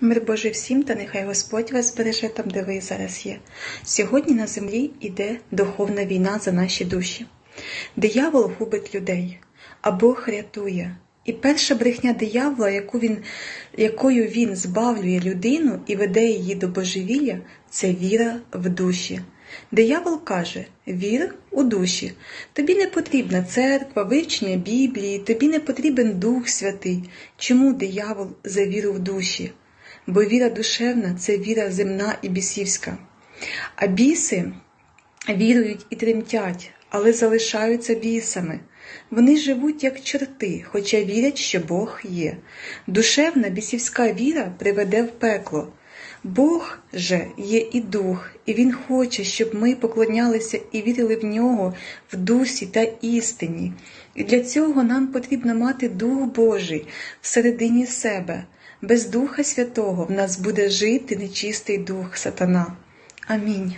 Мир Божий всім, та нехай Господь вас збереже там, де ви зараз є. Сьогодні на землі йде духовна війна за наші душі. Диявол губить людей, а Бог рятує. І перша брехня диявола, яку він, якою він збавлює людину і веде її до божевілля, це віра в душі. Диявол каже: вір у душі. Тобі не потрібна церква, вивчення Біблії, тобі не потрібен Дух Святий. Чому диявол за віру в душі? Бо віра душевна це віра земна і бісівська. А біси вірують і тремтять, але залишаються бісами. Вони живуть як чорти, хоча вірять, що Бог є. Душевна бісівська віра приведе в пекло. Бог же є і дух, і Він хоче, щоб ми поклонялися і вірили в нього в дусі та істині. І для цього нам потрібно мати Дух Божий всередині себе. Без Духа Святого в нас буде жити нечистий дух сатана. Амінь.